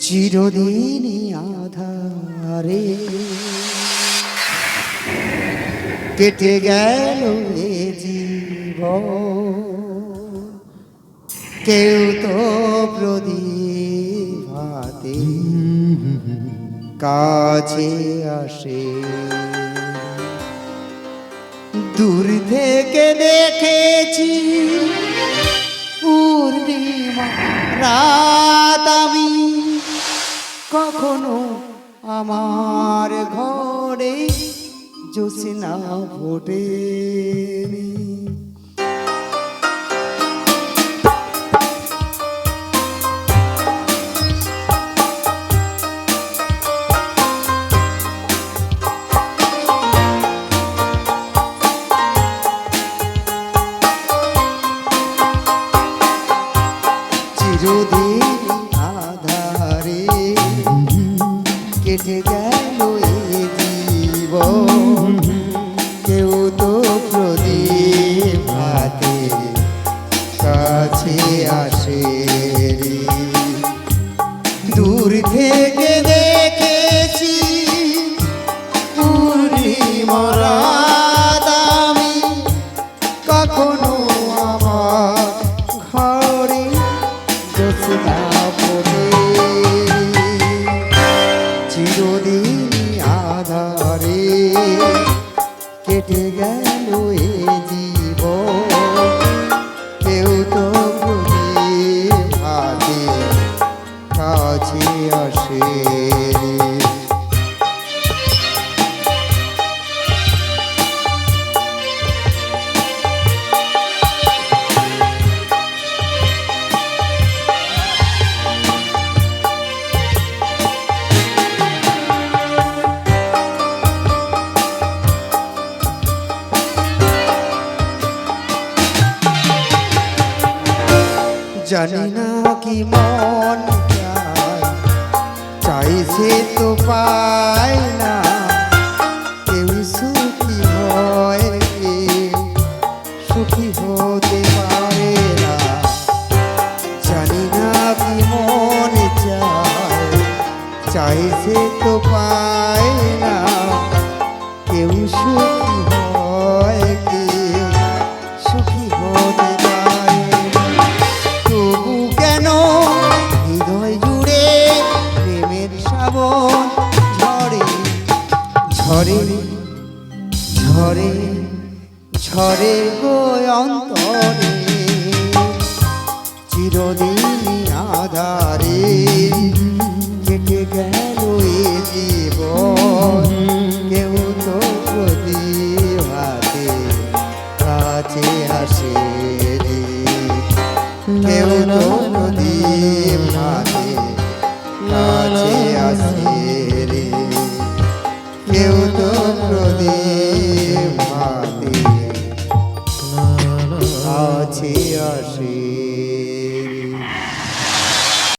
চিরদিন আধারে। কেটে গেল এ জীবন। কেউ তো প্রদীপ হাতে কাছে আসে। দূর থেকে দেখেছি পূর্ণিমা আমি কখনো আমার ঘরে জোসনা ফোটেনি। চিরদিন আধারে কেটে গেল এ কেউ তো প্রদীপ হাতে কাছে আসে। দূর থেকে কাছে আসে। জানি না কি মন চাইছে তো পায় না। কেউ সুখী হয় কেউ সুখী হতে পারে না। জানি না কি মন চায়। চাইছে তো পায় না। কেউ সুখী ঝরে ঝরে ঝরে গো অন্তরে চিরদিন আধারে কেটে গেল এ জীবন। কেউ তো যদি হাতে কাছে আসে কেউ তো যদি হাতে কাছে আসে কাছে আসে।